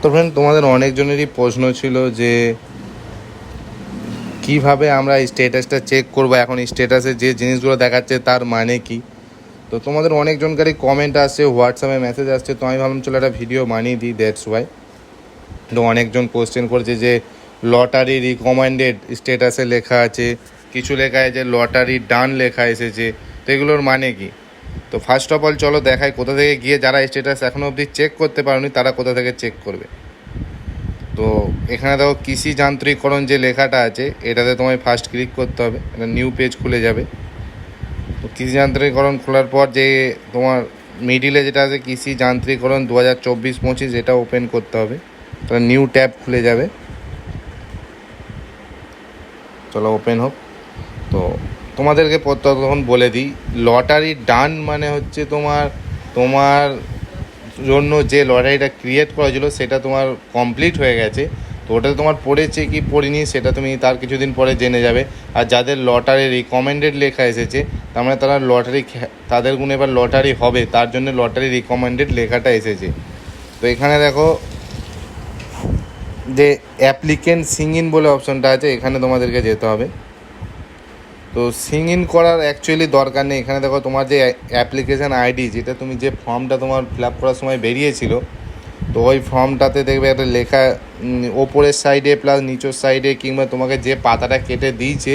তো ফ্রেন্ড তোমাদের অনেকজনেরই প্রশ্ন ছিল যে কীভাবে আমরা স্ট্যাটাসটা চেক করব? এখন স্ট্যাটাসে যে জিনিসগুলো দেখাচ্ছে তার মানে কি? তো তোমাদের অনেকজনকারই কমেন্ট আসছে হোয়াটসঅ্যাপে মেসেজ আসছে, তো আমি ভাবলাম চলো একটা ভিডিও বানিয়ে দিই দ্যাটস ওয়াই তো অনেকজন কোশ্চেন করছে যে লটারি রিকমেন্ডেড স্ট্যাটাসে লেখা আছে, কিছু লেখা আছে লটারি ডান লেখা এসেছে, তো এগুলোর মানে কি? তো ফার্স্ট অফ অল চলো দেখাই কোথা থেকে গিয়ে যারা স্ট্যাটাস এখনও অবধি চেক করতে পারেনি, তারা কোথা থেকে চেক করবে। তো এখানে দেখো কৃষি যান্ত্রিকরণ যে লেখাটা আছে, এটাতে তোমায় ফার্স্ট ক্লিক করতে হবে, একটা নিউ পেজ খুলে যাবে। তো কৃষি যান্ত্রিকরণ খোলার পর যে তোমার মিডিলে যেটা আছে, কৃষি যান্ত্রিকরণ দু হাজার চব্বিশ পঁচিশ, এটা ওপেন করতে হবে। তাহলে নিউ ট্যাব খুলে যাবে। চলো ওপেন হোক। তো তোমাদেরকে তখন বলে দিই, লটারি ডান মানে হচ্ছে তোমার তোমার জন্য যে লটারিটা ক্রিয়েট করা ছিল সেটা তোমার কমপ্লিট হয়ে গেছে। তো ওটা তোমার পড়েছে কি পড়িনি সেটা তুমি তার কিছুদিন পরে জেনে যাবে। আর যাদের লটারি রিকমেন্ডেড লেখা এসেছে, তার মানে তারা লটারি তাদের গুণে এবার লটারি হবে, তার জন্য লটারি রিকমেন্ডেড লেখাটা এসেছে। তো এখানে দেখো, যে অ্যাপ্লিকেন্ট সিং ইন বলে অপশনটা আছে, এখানে তোমাদেরকে যেতে হবে। তো সিং ইন করার অ্যাকচুয়ালি দরকার নেই। এখানে দেখো তোমার যে অ্যাপ্লিকেশান আইডি যেটা তুমি যে ফর্মটা তোমার ফিল আপ করার সময় বেরিয়েছিল, তো ওই ফর্মটাতে দেখবে একটা লেখা ওপরের সাইডে প্লাস নিচের সাইডে কিংবা তোমাকে যে পাতাটা কেটে দিয়েছে,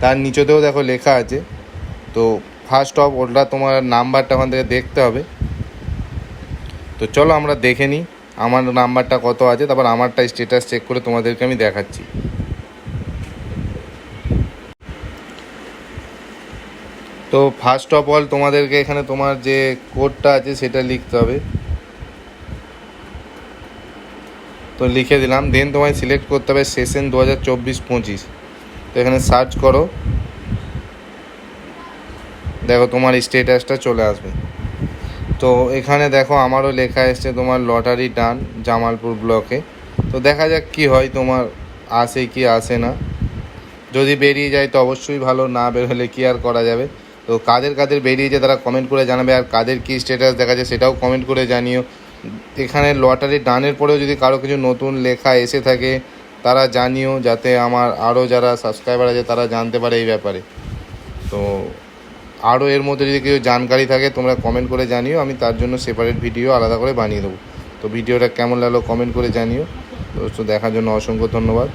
তার নিচেতেও দেখো লেখা আছে। তো ফার্স্ট অফ ওটা তোমার নাম্বারটা ওখান থেকে দেখতে হবে। তো চলো আমরা দেখে নিই, আমার নাম্বারটা কত আছে, তারপর আমারটা স্ট্যাটাস চেক করে তোমাদেরকে আমি দেখাচ্ছি। তো ফার্স্ট অফ অল তোমাদেরকে এখানে তোমার যে কোডটা আছে সেটা লিখতে হবে। তো লিখে দিলাম দেন তোমায় সিলেক্ট করতে হবে সেশন দু হাজার চব্বিশ পঁচিশ। তো এখানে সার্চ করো। দেখো তোমার স্টেটাসটা চলে আসবে। তো এখানে দেখো আমারও লেখা এসছে তোমার লটারি ডান জামালপুর ব্লকে তো দেখা যাক কি হয়, তোমার আসে কি আসে না। যদি বেরিয়ে যায় তো অবশ্যই ভালো, না বের হলে কি আর করা যাবে? তো কাদের কাদের বেরিয়েছে তারা কমেন্ট করে জানাবে আর কাদের কি স্ট্যাটাস দেখা যায় সেটাও কমেন্ট করে জানিও। এখানে লটারি ডানের পরেও যদি কারও কিছু নতুন লেখা এসে থাকে, তারা জানিও যাতে আমার আরও যারা সাবস্ক্রাইবার আছে তারা জানতে পারে এই ব্যাপারে। তো আরও এর মধ্যে যদি কিছু জানকারি থাকে, তোমরা কমেন্ট করে জানিও, আমি তার জন্য সেপারেট ভিডিও আলাদা করে বানিয়ে দেবো। তো ভিডিওটা কেমন লাগল কমেন্ট করে জানিও। তো দেখার জন্য অসংখ্য ধন্যবাদ।